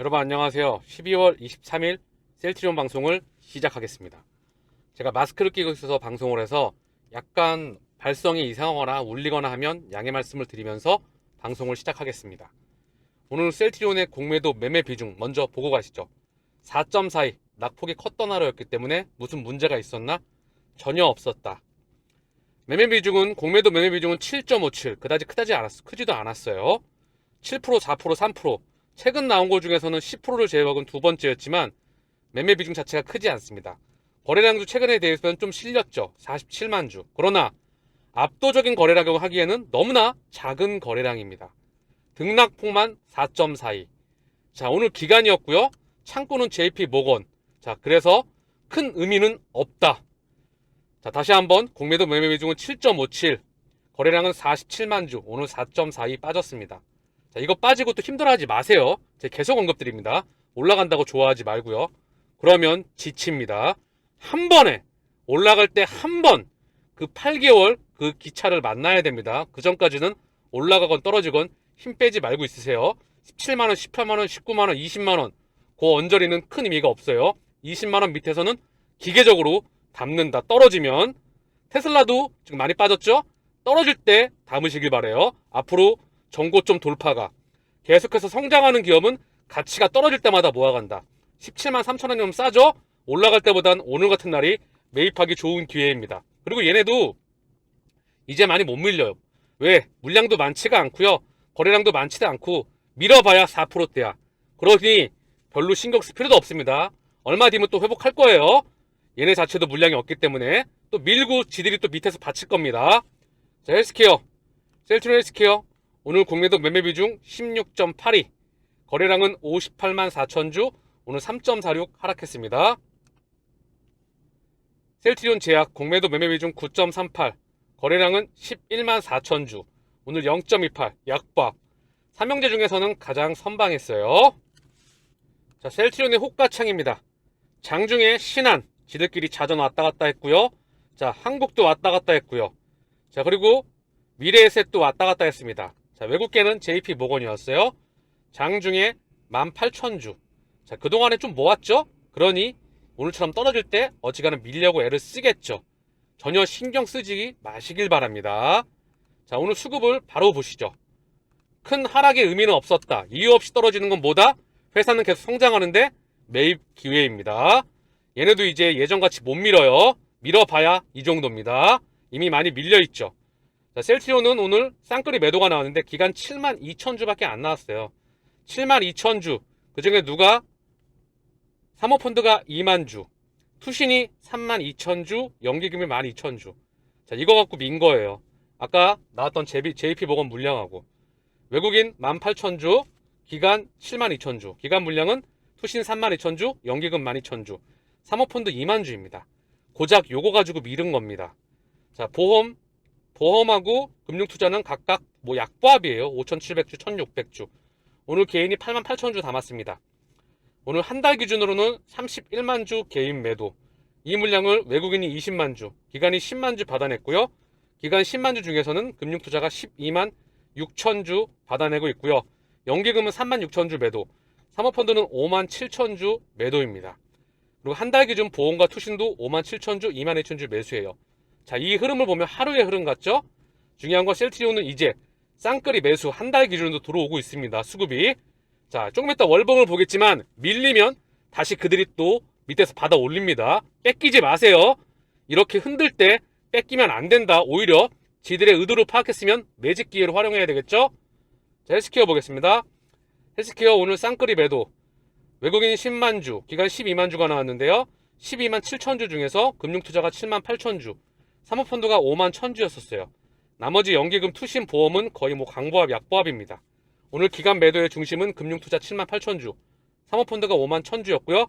여러분 안녕하세요. 12월 23일 셀트리온 방송을 시작하겠습니다. 제가 마스크를 끼고 있어서 방송을 해서 약간 발성이 이상하거나 울리거나 하면 양해 말씀을 드리면서 방송을 시작하겠습니다. 오늘 셀트리온의 공매도 매매 비중 먼저 보고 가시죠. 4.42 낙폭이 컸던 하루였기 때문에 무슨 문제가 있었나? 전혀 없었다. 매매 비중은 공매도 매매 비중은 7.57 그다지 크다지 않았어 크지도 않았어요. 7% 4% 3% 최근 나온 것 중에서는 10%를 제외하고는 두 번째였지만 매매 비중 자체가 크지 않습니다. 거래량도 최근에 대해서는 좀 실렸죠. 47만 주. 그러나 압도적인 거래량이라고 하기에는 너무나 작은 거래량입니다. 등락폭만 4.42. 자, 오늘 기간이었고요. 창구는 JP 모건. 자, 그래서 큰 의미는 없다. 자, 다시 한번 공매도 매매 비중은 7.57. 거래량은 47만 주. 오늘 4.42 빠졌습니다. 자, 이거 빠지고 또 힘들어하지 마세요. 제가 계속 언급드립니다. 올라간다고 좋아하지 말고요. 그러면 지칩니다. 한 번에 올라갈 때 한 번 그 8개월 그 기차를 만나야 됩니다. 그 전까지는 올라가건 떨어지건 힘 빼지 말고 있으세요. 17만원, 18만원, 19만원, 20만원 그 언저리는 큰 의미가 없어요. 20만원 밑에서는 기계적으로 담는다. 떨어지면 테슬라도 지금 많이 빠졌죠? 떨어질 때 담으시길 바래요. 앞으로 정고점 돌파가 계속해서 성장하는 기업은 가치가 떨어질 때마다 모아간다. 17만 3천 원이면 싸죠? 올라갈 때보단 오늘 같은 날이 매입하기 좋은 기회입니다. 그리고 얘네도 이제 많이 못 밀려요. 왜? 물량도 많지가 않고요. 거래량도 많지도 않고 밀어봐야 4%대야. 그러니 별로 신경 쓸 필요도 없습니다. 얼마 뒤면 또 회복할 거예요. 얘네 자체도 물량이 없기 때문에 또 밀고 지들이 또 밑에서 받칠 겁니다. 자, 헬스케어. 셀트론 헬스케어. 오늘 국내도 매매 비중 16.82. 거래량은 58만 4천 주. 오늘 3.46 하락했습니다. 셀트리온 제약 공매도 매매 비중 9.38. 거래량은 11만 4천 주. 오늘 0.28 약박. 삼형제 중에서는 가장 선방했어요. 자, 셀트리온의 호가창입니다. 장중에 신한 지들끼리 자전 왔다 갔다 했고요. 자, 한국도 왔다 갔다 했고요. 자, 그리고 미래에셋도 왔다 갔다 했습니다. 자, 외국계는 JP 모건이었어요. 장중에 18,000주. 자, 그동안에 좀 모았죠? 그러니 오늘처럼 떨어질 때 어지간한 밀려고 애를 쓰겠죠. 전혀 신경 쓰지 마시길 바랍니다. 자, 오늘 수급을 바로 보시죠. 큰 하락의 의미는 없었다. 이유 없이 떨어지는 건 뭐다? 회사는 계속 성장하는데 매입 기회입니다. 얘네도 이제 예전같이 못 밀어요. 밀어봐야 이 정도입니다. 이미 많이 밀려있죠. 자, 셀트리온은 오늘 쌍끌이 매도가 나왔는데 기간 7만 2천 주밖에 안 나왔어요. 7만 2천 주. 그 중에 누가? 사모펀드가 2만 주. 투신이 3만 2천 주. 연기금이 1만 2천 주. 자, 이거 갖고 민 거예요. 아까 나왔던 JP 보건 물량하고. 외국인 1만 8천 주. 기간 7만 2천 주. 기간 물량은 투신 3만 2천 주. 연기금 1만 2천 주. 사모펀드 2만 주입니다. 고작 요거 가지고 밀은 겁니다. 자, 보험, 보험하고 금융투자는 각각 뭐 약보합이에요. 5,700주, 1,600주. 오늘 개인이 8만 8천 주 담았습니다. 오늘 한 달 기준으로는 31만 주 개인 매도. 이 물량을 외국인이 20만 주, 기간이 10만 주 받아냈고요. 기간 10만 주 중에서는 금융투자가 12만 6천 주 받아내고 있고요. 연기금은 3만 6천 주 매도. 사모펀드는 5만 7천 주 매도입니다. 그리고 한 달 기준 보험과 투신도 5만 7천 주, 2만 2천 주 매수예요. 자, 이 흐름을 보면 하루의 흐름 같죠? 중요한 건 셀트리온은 이제 쌍끌이 매수 한 달 기준으로 들어오고 있습니다. 수급이. 자, 조금 이따 월봉을 보겠지만 밀리면 다시 그들이 또 밑에서 받아 올립니다. 뺏기지 마세요. 이렇게 흔들 때 뺏기면 안 된다. 오히려 지들의 의도를 파악했으면 매직 기회를 활용해야 되겠죠? 자, 헬스케어 보겠습니다. 헬스케어 오늘 쌍끌이 매도. 외국인 10만 주, 기간 12만 주가 나왔는데요. 12만 7천 주 중에서 금융투자가 7만 8천 주, 사모펀드가 5만 1천 주였었어요. 나머지 연기금 투신 보험은 거의 뭐 강보합, 약보합입니다. 오늘 기간 매도의 중심은 금융투자 7만 8천 주, 사모펀드가 5만 1천 주였고요.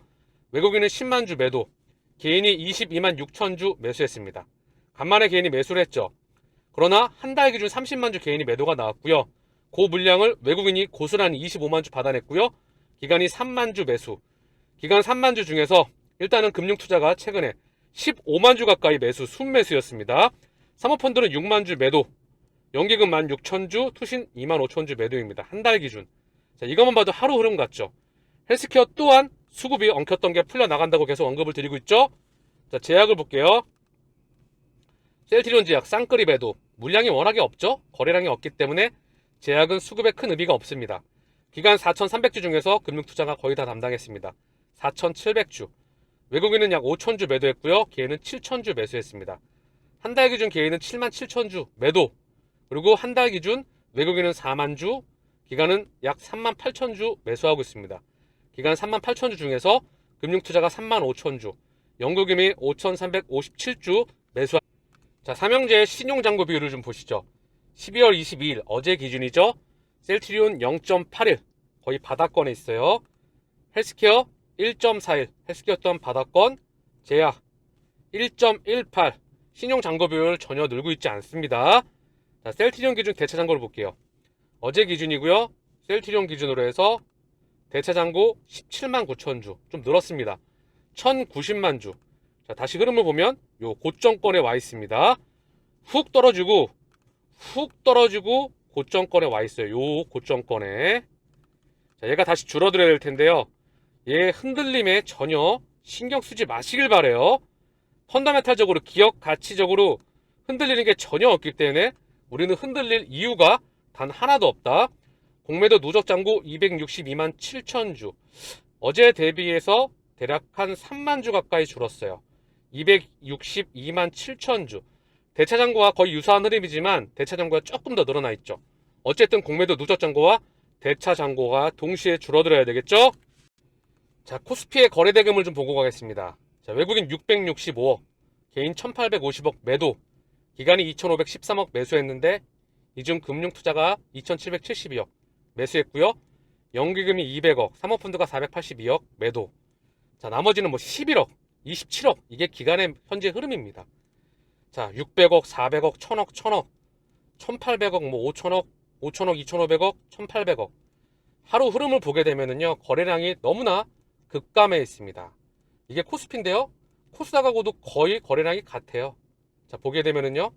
외국인은 10만 주 매도, 개인이 22만 6천 주 매수했습니다. 간만에 개인이 매수를 했죠. 그러나 한 달 기준 30만 주 개인이 매도가 나왔고요. 그 물량을 외국인이 고스란히 25만 주 받아냈고요. 기간이 3만 주 매수. 기간 3만 주 중에서 일단은 금융투자가 최근에 15만 주 가까이 매수, 순매수였습니다. 사모펀드는 6만 주 매도, 연기금 1만 6천 주, 투신 2만 5천 주 매도입니다. 한 달 기준. 자, 이것만 봐도 하루 흐름 같죠? 헬스케어 또한 수급이 엉켰던 게 풀려나간다고 계속 언급을 드리고 있죠. 자, 제약을 볼게요. 셀트리온 제약 쌍끌이 배도 물량이 워낙에 없죠. 거래량이 없기 때문에 제약은 수급에 큰 의미가 없습니다. 기간 4,300주 중에서 금융투자가 거의 다 담당했습니다. 4,700주. 외국인은 약 5,000주 매도했고요. 개인은 7,000주 매수했습니다. 한 달 기준 개인은 7만 7,000주 매도. 그리고 한 달 기준 외국인은 4만 주, 기간은 약 3만 8천 주 매수하고 있습니다. 기간 3만 8천 주 중에서 금융투자가 3만 5천 주, 연구금이 5,357주 매수. 자, 삼형제의 신용잔고 비율을 좀 보시죠. 12월 22일 어제 기준이죠. 셀트리온 0.81 거의 바닥권에 있어요. 헬스케어 1.41 헬스케어 또한 바닥권. 제약 1.18 신용 잔고 비율 전혀 늘고 있지 않습니다. 자, 셀트리온 기준 대차 잔고를 볼게요. 어제 기준이고요. 셀트리온 기준으로 해서 대차 잔고 17만 9천 주. 좀 늘었습니다. 1090만 주. 자, 다시 흐름을 보면 요 고점권에 와 있습니다. 훅 떨어지고 훅 떨어지고 고점권에 와 있어요. 요 고점권에. 자, 얘가 다시 줄어들어야 될 텐데요. 얘 흔들림에 전혀 신경 쓰지 마시길 바래요. 펀다멘탈적으로 기업 가치적으로 흔들리는 게 전혀 없기 때문에 우리는 흔들릴 이유가 단 하나도 없다. 공매도 누적 잔고 262만 7천 주. 어제 대비해서 대략 한 3만 주 가까이 줄었어요. 262만 7천 주. 대차 잔고와 거의 유사한 흐름이지만 대차 잔고가 조금 더 늘어나 있죠. 어쨌든 공매도 누적 잔고와 대차 잔고가 동시에 줄어들어야 되겠죠? 자, 코스피의 거래 대금을 좀 보고 가겠습니다. 자, 외국인 665억, 개인 1850억 매도, 기간이 2513억 매수했는데 이중 금융 투자가 2772억 매수했고요. 연기금이 200억, 사모펀드가 482억 매도. 자, 나머지는 뭐 11억, 27억 이게 기간의 현재 흐름입니다. 자, 600억, 400억, 1000억, 1000억, 1800억, 뭐 5000억, 5000억, 2500억, 1800억. 하루 흐름을 보게 되면은요, 거래량이 너무나 급감해 있습니다. 이게 코스피인데요. 코스닥하고도 거의 거래량이 같아요. 자, 보게 되면은요,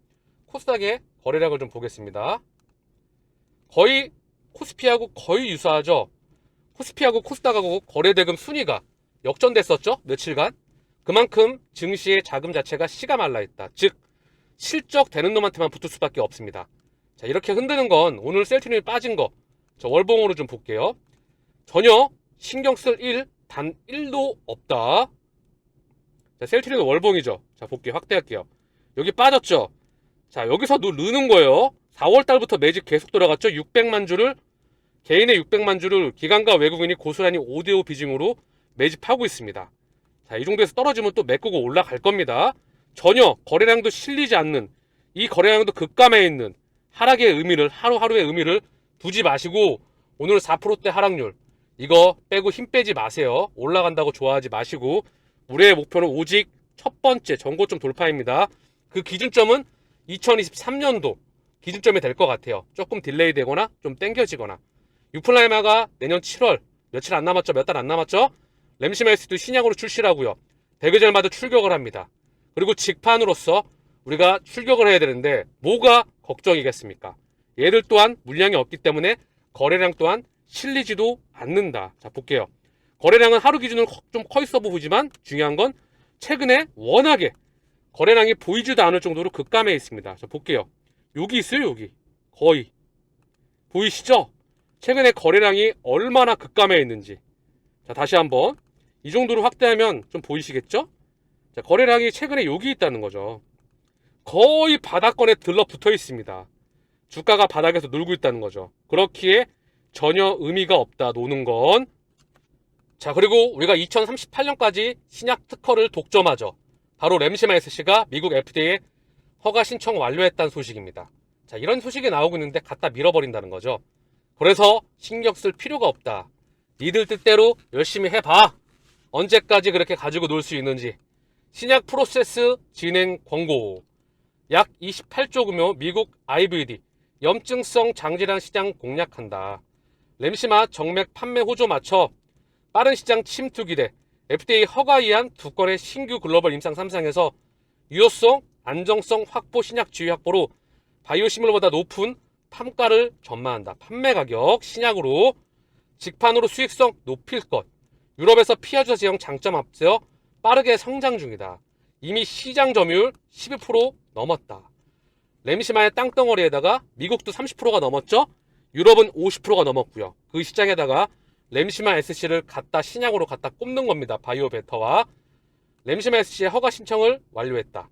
코스닥의 거래량을 좀 보겠습니다. 거의 코스피하고 거의 유사하죠. 코스피하고 코스닥하고 거래대금 순위가 역전됐었죠. 며칠간. 그만큼 증시의 자금 자체가 씨가 말라 있다. 즉 실적 되는 놈한테만 붙을 수밖에 없습니다. 자, 이렇게 흔드는 건 오늘 셀트리온이 빠진 거. 저 월봉으로 좀 볼게요. 전혀 신경 쓸 일 단 1도 없다. 자, 셀트리온 월봉이죠. 자, 볼게요. 확대할게요. 여기 빠졌죠. 자, 여기서 도 느는 거예요. 4월 달부터 매집 계속 들어갔죠. 600만 주를 개인의 600만 주를 기관과 외국인이 고스란히 5대5 비중으로 매집하고 있습니다. 자, 이 정도에서 떨어지면 또 메꾸고 올라갈 겁니다. 전혀 거래량도 실리지 않는 이 거래량도 급감해 있는 하락의 의미를 하루하루의 의미를 두지 마시고 오늘 4%대 하락률 이거 빼고 힘 빼지 마세요. 올라간다고 좋아하지 마시고 우리의 목표는 오직 첫 번째 전고점 돌파입니다. 그 기준점은 2023년도 기준점이 될 것 같아요. 조금 딜레이 되거나 좀 땡겨지거나 유플라이마가 내년 7월 며칠 안 남았죠? 몇 달 안 남았죠? 램시메이스도 신약으로 출시하고요. 대계절마다 출격을 합니다. 그리고 직판으로서 우리가 출격을 해야 되는데 뭐가 걱정이겠습니까? 얘들 또한 물량이 없기 때문에 거래량 또한 실리지도 않는다. 자 볼게요. 거래량은 하루 기준으로 좀 커 있어 보이지만 중요한 건 최근에 워낙에 거래량이 보이지도 않을 정도로 급감해 있습니다. 자 볼게요. 여기 있어요 여기 거의 보이시죠? 최근에 거래량이 얼마나 급감해 있는지 자 다시 한번 이 정도로 확대하면 좀 보이시겠죠? 자 거래량이 최근에 여기 있다는 거죠. 거의 바닥권에 들러붙어 있습니다. 주가가 바닥에서 놀고 있다는 거죠. 그렇기에 전혀 의미가 없다 노는 건. 자 그리고 우리가 2038년까지 신약 특허를 독점하죠. 바로 램시마이스씨가 미국 FDA에 허가 신청 완료했다는 소식입니다. 자 이런 소식이 나오고 있는데 갖다 밀어버린다는 거죠. 그래서 신경 쓸 필요가 없다. 니들 뜻대로 열심히 해봐. 언제까지 그렇게 가지고 놀 수 있는지. 신약 프로세스 진행 권고. 약 28조 규모 미국 IVD 염증성 장질환 시장 공략한다. 램시마 정맥 판매 호조 맞춰 빠른 시장 침투 기대 FDA 허가 이한 두 건의 신규 글로벌 임상 3상에서 유효성, 안정성 확보 신약 지위 확보로 바이오시밀러보다 높은 판가를 전망한다. 판매 가격 신약으로 직판으로 수익성 높일 것. 유럽에서 피아주사 제형 장점 앞서 빠르게 성장 중이다. 이미 시장 점유율 12% 넘었다. 램시마의 땅덩어리에다가 미국도 30%가 넘었죠? 유럽은 50%가 넘었고요. 그 시장에다가 램시마 SC를 갖다 신약으로 갖다 꼽는 겁니다. 바이오 베터와 램시마 SC의 허가 신청을 완료했다.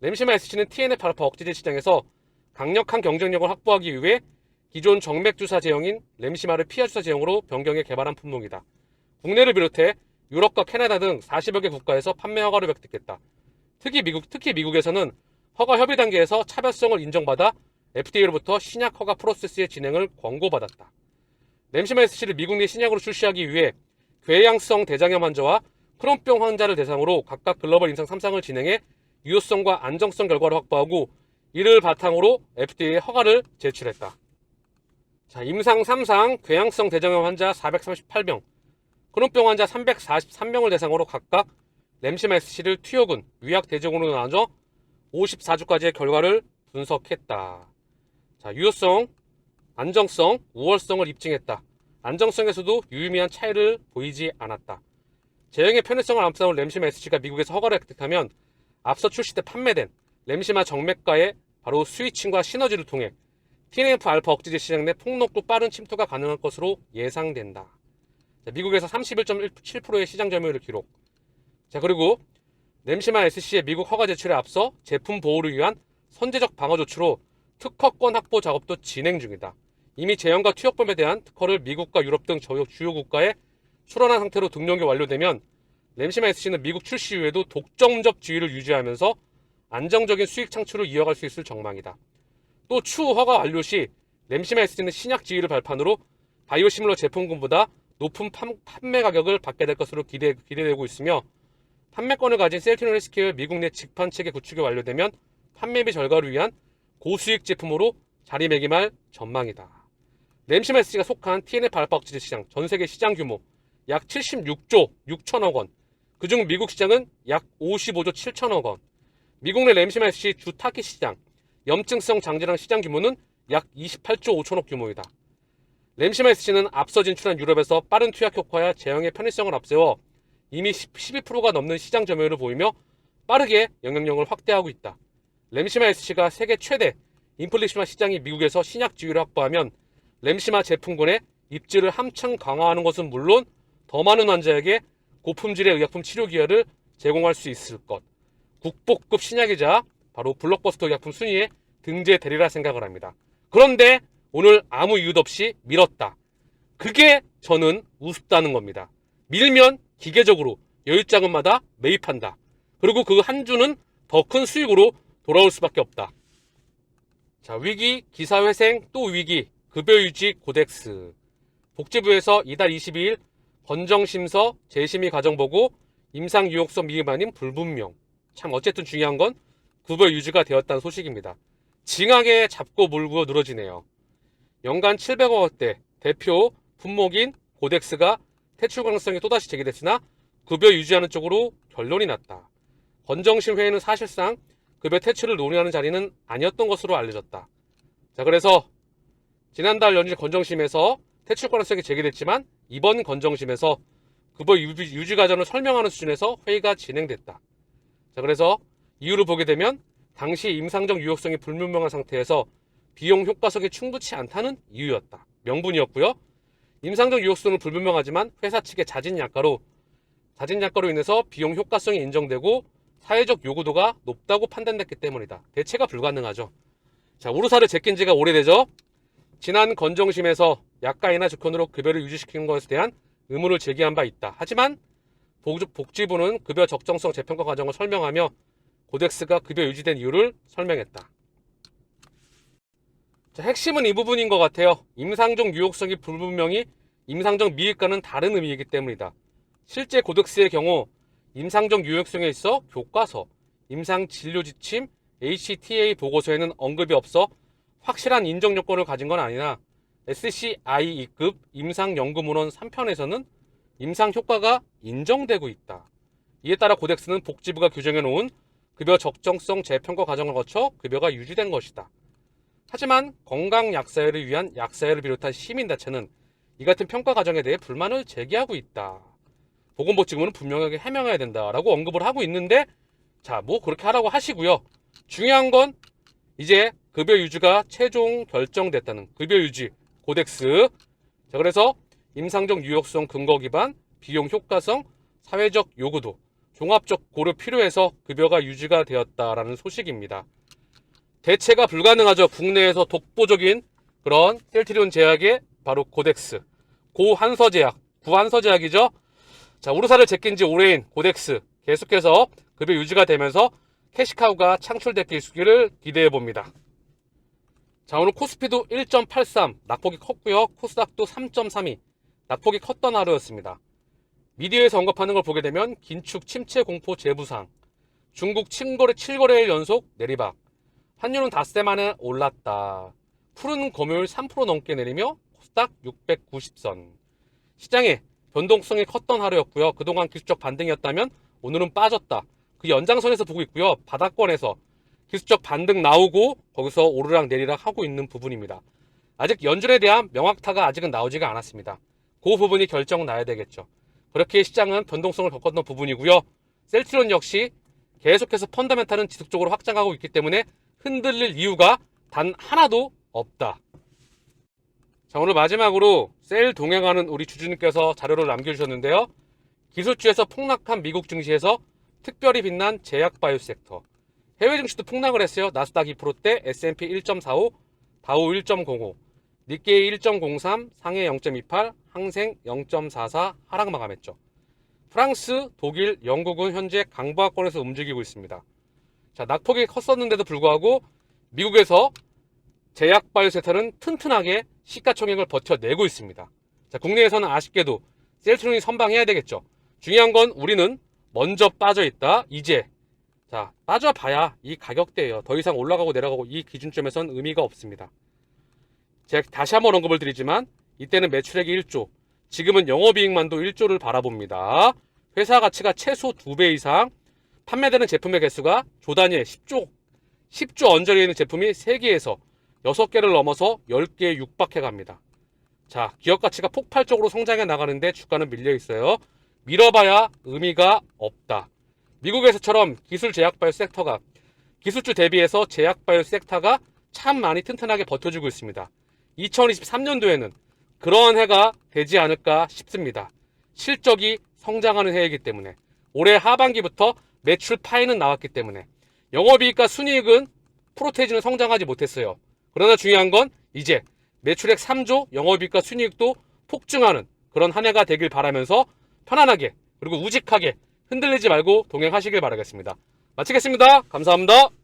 램시마 SC는 TNF 알파 억제제 시장에서 강력한 경쟁력을 확보하기 위해 기존 정맥주사 제형인 램시마를 피하주사 제형으로 변경해 개발한 품목이다. 국내를 비롯해 유럽과 캐나다 등 40여 개 국가에서 판매 허가를 획득했다. 특히 미국, 특히 미국에서는 허가 협의 단계에서 차별성을 인정받아 FDA로부터 신약 허가 프로세스의 진행을 권고받았다. 램시마 SC를 미국 내 신약으로 출시하기 위해 궤양성 대장염 환자와 크론병 환자를 대상으로 각각 글로벌 임상 3상을 진행해 유효성과 안정성 결과를 확보하고 이를 바탕으로 FDA에 허가를 제출했다. 자, 임상 3상 궤양성 대장염 환자 438명, 크론병 환자 343명을 대상으로 각각 램시마 SC를 투여군, 위약 대증으로 나눠 54주까지의 결과를 분석했다. 자, 유효성, 안정성, 우월성을 입증했다. 안정성에서도 유의미한 차이를 보이지 않았다. 제형의 편의성을 앞세운 램시마 SC가 미국에서 허가를 획득하면 앞서 출시 때 판매된 램시마 정맥과의 바로 스위칭과 시너지를 통해 TNF 알파 억제제 시장 내 폭넓고 빠른 침투가 가능할 것으로 예상된다. 자, 미국에서 31.7%의 시장 점유율을 기록. 자, 그리고 램시마 SC의 미국 허가 제출에 앞서 제품 보호를 위한 선제적 방어 조치로 특허권 확보 작업도 진행 중이다. 이미 제형과 투여법에 대한 특허를 미국과 유럽 등 주요 국가에 출원한 상태로 등록이 완료되면 램시마 SC는 미국 출시 이후에도 독점적 지위를 유지하면서 안정적인 수익 창출을 이어갈 수 있을 전망이다. 또 추후 허가 완료 시 램시마 SC는 신약 지위를 발판으로 바이오시밀러 제품군보다 높은 판, 판매 가격을 받게 될 것으로 기대, 기대 되고 있으며 판매권을 가진 셀티노 헬스케어 미국 내 직판 체계 구축이 완료되면 판매비 절감을 위한 고수익 제품으로 자리매김할 전망이다. 램시마 SC가 속한 TNF 알파 억제제 시장 전 세계 시장 규모 약 76조 6천억 원. 그중 미국 시장은 약 55조 7천억 원. 미국 내 SC 주 타깃 시장 염증성 장질환 시장 규모는 약 28조 5천억 규모이다. 램시마 SC는 앞서 진출한 유럽에서 빠른 투약 효과와 제형의 편의성을 앞세워 이미 12%가 넘는 시장 점유율을 보이며 빠르게 영향력을 확대하고 있다. 램시마 SC가 세계 최대 인플리시마 시장이 미국에서 신약 지위를 확보하면 램시마 제품군의 입지를 한층 강화하는 것은 물론 더 많은 환자에게 고품질의 의약품 치료 기회를 제공할 수 있을 것. 국보급 신약이자 바로 블록버스터 의약품 순위에 등재되리라 생각을 합니다. 그런데 오늘 아무 이유도 없이 밀었다. 그게 저는 우습다는 겁니다. 밀면 기계적으로 여유자금마다 매입한다. 그리고 그 한 주는 더 큰 수익으로 돌아올 수밖에 없다. 자, 위기, 기사회생, 또 위기, 급여 유지 고덱스. 복지부에서 이달 22일 건정심서 재심의 과정 보고 임상 유혹성 미흡 아닌 불분명. 참 어쨌든 중요한 건 급여 유지가 되었다는 소식입니다. 징하게 잡고 물고 늘어지네요. 연간 700억 원대 대표 품목인 고덱스가 퇴출 가능성이 또다시 제기됐으나 급여 유지하는 쪽으로 결론이 났다. 건정심 회의는 사실상 급여 퇴출을 논의하는 자리는 아니었던 것으로 알려졌다. 자, 그래서 지난달 연일 건정심에서 퇴출 가능성이 제기됐지만 이번 건정심에서 급여 유지, 유지 과정을 설명하는 수준에서 회의가 진행됐다. 자, 그래서 이유를 보게 되면 당시 임상적 유효성이 불분명한 상태에서 비용 효과성이 충분치 않다는 이유였다. 명분이었고요. 임상적 유효성은 불분명하지만 회사 측의 자진 약가로 자진 약가로 인해서 비용 효과성이 인정되고 사회적 요구도가 높다고 판단됐기 때문이다. 대체가 불가능하죠. 자, 우르사를 제낀 지가 오래되죠. 지난 건정심에서 약가이나 조건으로 급여를 유지시키는 것에 대한 의문을 제기한 바 있다. 하지만 복지부는 급여 적정성 재평가 과정을 설명하며 고덱스가 급여 유지된 이유를 설명했다. 자, 핵심은 이 부분인 것 같아요. 임상적 유효성이 불분명히 임상적 미익과는 다른 의미이기 때문이다. 실제 고덱스의 경우 임상적 유효성에 있어 교과서, 임상 진료 지침, HTA 보고서에는 언급이 없어 확실한 인정 요건을 가진 건 아니나 SCI 2급 임상 연구 문헌 3편에서는 임상 효과가 인정되고 있다. 이에 따라 고덱스는 복지부가 규정해 놓은 급여 적정성 재평가 과정을 거쳐 급여가 유지된 것이다. 하지만 건강 약사회를 위한 약사회를 비롯한 시민단체는 이 같은 평가 과정에 대해 불만을 제기하고 있다. 보건복지부는 분명하게 해명해야 된다라고 언급을 하고 있는데 자, 뭐 그렇게 하라고 하시고요. 중요한 건 이제 급여 유지가 최종 결정됐다는 급여 유지 코덱스. 자, 그래서 임상적 유효성 근거 기반 비용 효과성 사회적 요구도 종합적 고려 필요해서 급여가 유지가 되었다라는 소식입니다. 대체가 불가능하죠. 국내에서 독보적인 그런 셀트리온 제약의 바로 코덱스. 고한서 제약, 구한서 제약이죠. 자, 우르사를 제낀 지 오래인 코덱스 계속해서 급여 유지가 되면서 캐시카우가 창출되기를 기대해 봅니다. 자, 오늘 코스피도 1.83 낙폭이 컸고요. 코스닥도 3.32 낙폭이 컸던 하루였습니다. 미디어에서 언급하는 걸 보게 되면 긴축 침체 공포 재부상, 중국 침거래 7거래일 연속 내리박, 환율은 닷새 만에 올랐다. 푸른 금요일 3% 넘게 내리며 코스닥 690선. 시장에 변동성이 컸던 하루였고요. 그동안 기술적 반등이었다면 오늘은 빠졌다. 그 연장선에서 보고 있고요. 바닥권에서 기술적 반등 나오고 거기서 오르락 내리락 하고 있는 부분입니다. 아직 연준에 대한 명확타가 아직은 나오지가 않았습니다. 그 부분이 결정 나야 되겠죠. 그렇게 시장은 변동성을 겪었던 부분이고요. 셀트리온 역시 계속해서 펀더멘탈은 지속적으로 확장하고 있기 때문에 흔들릴 이유가 단 하나도 없다. 자, 오늘 마지막으로 셀 동행하는 우리 주주님께서 자료를 남겨주셨는데요. 기술주에서 폭락한 미국 증시에서 특별히 빛난 제약바이오 섹터. 해외 증시도 폭락을 했어요. 나스닥 2%대, S&P 1.45, 다우 1.05, 니케이 1.03, 상해 0.28, 항생 0.44 하락 마감했죠. 프랑스, 독일, 영국은 현재 강보합권에서 움직이고 있습니다. 자, 낙폭이 컸었는데도 불구하고 미국에서 제약 바이오세터는 튼튼하게 시가총액을 버텨내고 있습니다. 자, 국내에서는 아쉽게도 셀트론이 선방해야 되겠죠. 중요한 건 우리는 먼저 빠져 있다. 이제 자 빠져 봐야 이 가격대예요. 더 이상 올라가고 내려가고 이 기준점에선 의미가 없습니다. 제가 다시 한번 언급을 드리지만 이때는 매출액이 1조, 지금은 영업이익만도 1조를 바라봅니다. 회사 가치가 최소 2배 이상, 판매되는 제품의 개수가 조 단위의 10조, 10조 언저리에 있는 제품이 3개에서 6개를 넘어서 10개에 육박해 갑니다. 자, 기업 가치가 폭발적으로 성장해 나가는데 주가는 밀려 있어요. 밀어봐야 의미가 없다. 미국에서처럼 기술 제약 바이오 섹터가 기술주 대비해서 제약 바이오 섹터가 참 많이 튼튼하게 버텨주고 있습니다. 2023년도에는 그런 해가 되지 않을까 싶습니다. 실적이 성장하는 해이기 때문에 올해 하반기부터 매출 파이는 나왔기 때문에 영업이익과 순이익은 프로테이지는 성장하지 못했어요. 그러나 중요한 건 이제 매출액 3조, 영업이익과 순이익도 폭증하는 그런 한 해가 되길 바라면서 편안하게 그리고 우직하게 흔들리지 말고 동행하시길 바라겠습니다. 마치겠습니다. 감사합니다.